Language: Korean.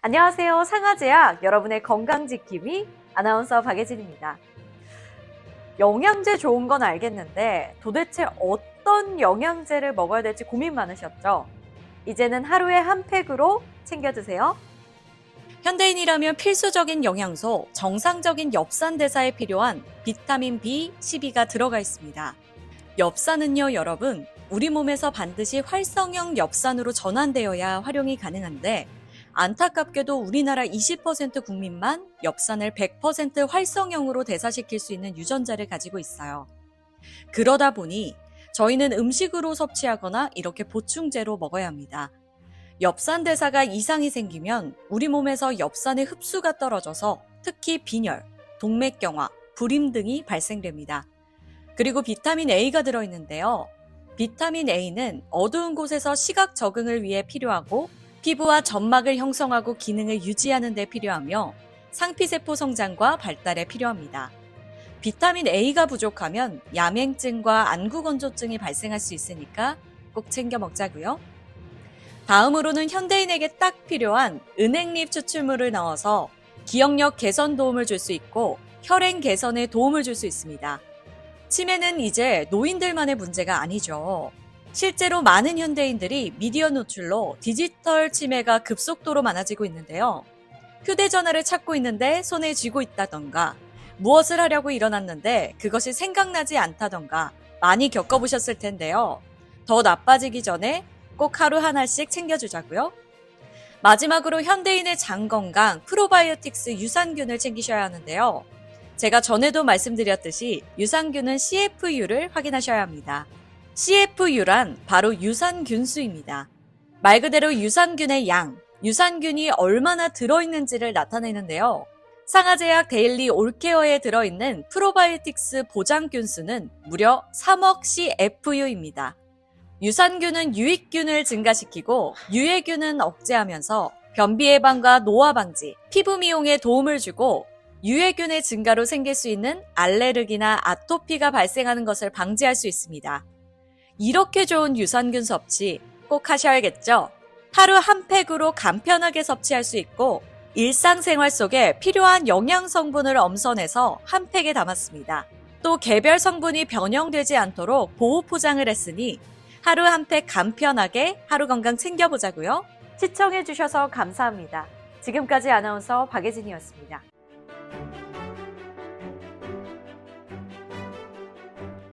안녕하세요. 상하제약 여러분의 건강 지킴이 아나운서 박예진입니다. 영양제 좋은 건 알겠는데 도대체 어떤 영양제를 먹어야 될지 고민 많으셨죠? 이제는 하루에 한 팩으로 챙겨 드세요. 현대인이라면 필수적인 영양소, 정상적인 엽산 대사에 필요한 비타민 B, 12가 들어가 있습니다. 엽산은요, 여러분, 우리 몸에서 반드시 활성형 엽산으로 전환되어야 활용이 가능한데 안타깝게도 우리나라 20% 국민만 엽산을 100% 활성형으로 대사시킬 수 있는 유전자를 가지고 있어요. 그러다 보니 저희는 음식으로 섭취하거나 이렇게 보충제로 먹어야 합니다. 엽산 대사가 이상이 생기면 우리 몸에서 엽산의 흡수가 떨어져서 특히 빈혈, 동맥경화, 불임 등이 발생됩니다. 그리고 비타민 A가 들어있는데요. 비타민 A는 어두운 곳에서 시각 적응을 위해 필요하고 피부와 점막을 형성하고 기능을 유지하는 데 필요하며 상피세포 성장과 발달에 필요합니다. 비타민 A가 부족하면 야맹증과 안구건조증이 발생할 수 있으니까 꼭 챙겨 먹자고요. 다음으로는 현대인에게 딱 필요한 은행잎 추출물을 넣어서 기억력 개선 도움을 줄 수 있고 혈행 개선에 도움을 줄 수 있습니다. 치매는 이제 노인들만의 문제가 아니죠. 실제로 많은 현대인들이 미디어 노출로 디지털 치매가 급속도로 많아지고 있는데요. 휴대전화를 찾고 있는데 손에 쥐고 있다던가, 무엇을 하려고 일어났는데 그것이 생각나지 않다던가 많이 겪어보셨을 텐데요. 더 나빠지기 전에 꼭 하루 하나씩 챙겨주자고요. 마지막으로 현대인의 장 건강, 프로바이오틱스 유산균을 챙기셔야 하는데요. 제가 전에도 말씀드렸듯이 유산균은 CFU를 확인하셔야 합니다. CFU란 바로 유산균수입니다. 말 그대로 유산균의 양, 유산균이 얼마나 들어있는지를 나타내는데요. 상하제약 데일리 올케어에 들어있는 프로바이오틱스 보장균수는 무려 3억 CFU입니다. 유산균은 유익균을 증가시키고 유해균은 억제하면서 변비 예방과 노화 방지, 피부 미용에 도움을 주고 유해균의 증가로 생길 수 있는 알레르기나 아토피가 발생하는 것을 방지할 수 있습니다. 이렇게 좋은 유산균 섭취 꼭 하셔야겠죠? 하루 한 팩으로 간편하게 섭취할 수 있고 일상생활 속에 필요한 영양 성분을 엄선해서 한 팩에 담았습니다. 또 개별 성분이 변형되지 않도록 보호 포장을 했으니 하루 한 팩 간편하게 하루 건강 챙겨보자고요. 시청해주셔서 감사합니다. 지금까지 아나운서 박예진이었습니다.